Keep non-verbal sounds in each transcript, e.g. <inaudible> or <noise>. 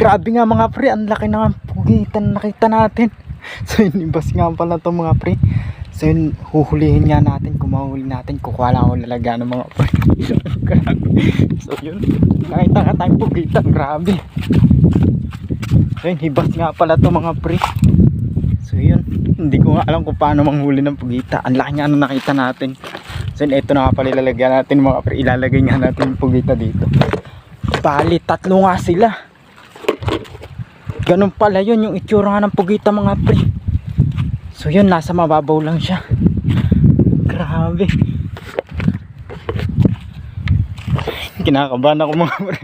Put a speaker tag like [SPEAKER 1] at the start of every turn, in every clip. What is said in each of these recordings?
[SPEAKER 1] Grabe nga mga pre, ang laki na ng pugitan na nakita natin. <laughs> So yun, ibas nga pala to mga pre. So yun, huhulihin nga natin, kung natin, kukuha lang ako lalagyan ng mga pre. <laughs> So yun, nakita nga tayong pugitan, grabe. So yun, hibas nga pala to mga pre. So yun, hindi ko nga alam kung paano manghuli ng pugita. Ang laki nga ano nakita natin. So yun, ito na nga pala ilalagyan natin mga pre. Ilalagay nga natin yung pugita dito. Bali, tatlo nga sila. Ganun pala yun, yung itsura ng pugita mga pre. So yun, nasa mababaw lang siya. Grabe. Kinakabahan ako mga pre.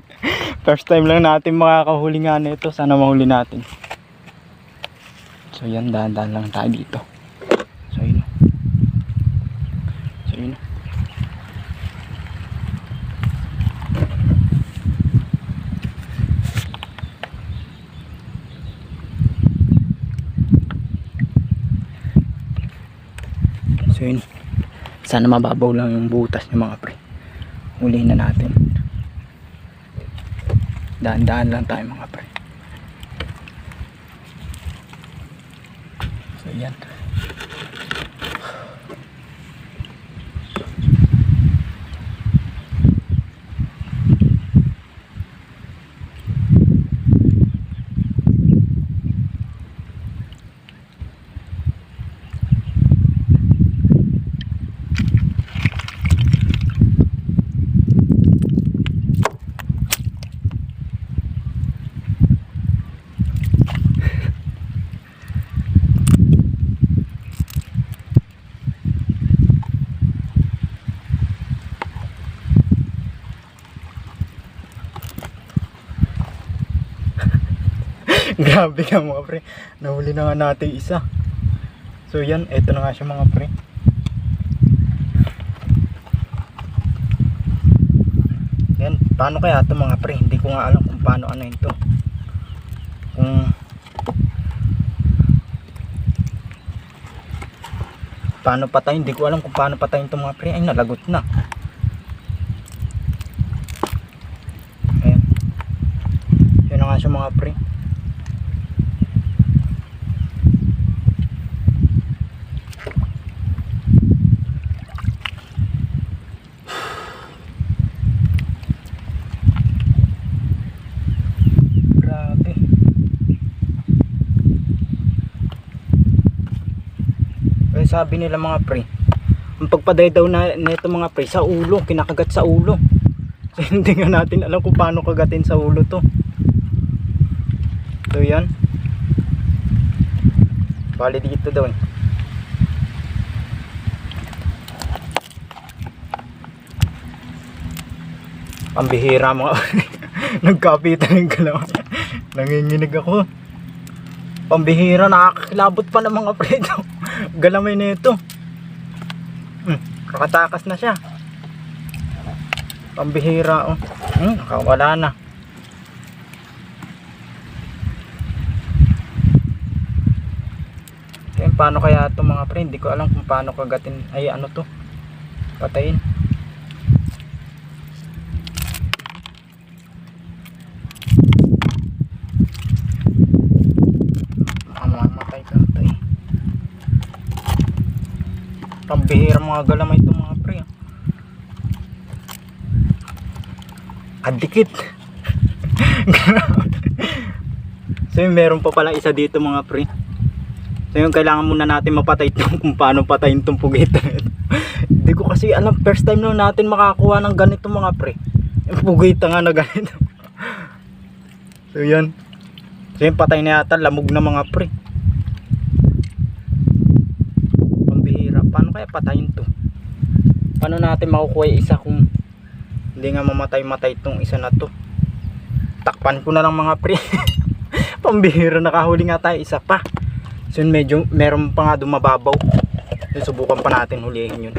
[SPEAKER 1] First time lang natin makakahuli nga nito. Sana mahuli natin. So yan, dahan-dahan lang tayo dito. So yun. So yun. So yun. Sana mababaw lang yung butas ng mga pre. Hulihin na natin. Daan-daan lang tayo mga pre. So yan. <laughs> Grabe ka mga pre. Nahuli na nga natin isa. So yan, eto na nga siya mga pre. Yan, paano kaya ito mga pre? Hindi ko nga alam kung paano ano ito. Kung paano patayin, hindi ko alam kung paano patayin ito mga pre. Ay, nalagot na. Ayan. Yan na nga siya mga pre. Grabe. Kaya sabi nila mga pre, ang pagpaday daw na nito mga pre sa ulo, kinakagat sa ulo. <laughs> So hindi nga natin alam kung paano kagatin sa ulo to. So yan. Bali dito daw eh. Pambihira mga <laughs> Nagkapitan ng galaw. <laughs> Nanginginig ako. Pambihira, nakakilabot pa ng mga predo. <laughs> Galamay na ito. Hmm, kakatakas na siya. Pambihira, oh. Hmm, nakawala na. Paano kaya ito mga pre? Hindi ko alam kung paano kagatin. Ay, ano to? Patayin. Pambihira mga galamay itong mga pre ah. kadikit <laughs> so yun meron pa palang isa dito mga pre. So yun kailangan muna natin mapatay ito <laughs> kung paano patayin itong pugita <laughs> hindi ko kasi alam first time lang natin makakuha ng ganito mga pre. Yung pugita nga na ganito. So yun. So yun, patay na yata, lamog na mga pre. Pambihira. Paano kaya patayin to? Paano natin makukuha isa kung hindi nga mamatay-matay itong isa na to? Takpan ko na lang mga pre. <laughs> Pambihira, nakahuli nga tayo isa pa. So yun, medyo, meron pa nga dumababaw. So, subukan pa natin hulihin yun.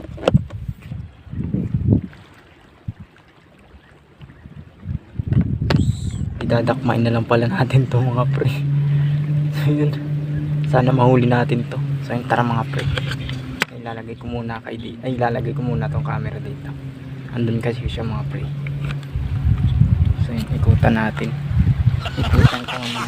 [SPEAKER 1] idadakmain na lang pala natin to mga pre <laughs> so yun sana mahuli natin to so yun tara mga pre ilalagay ko muna kay di ay ilalagay ko muna tong camera dito. Andun kasi siya mga pre. So yun ikutan natin. Ipitan ko naman.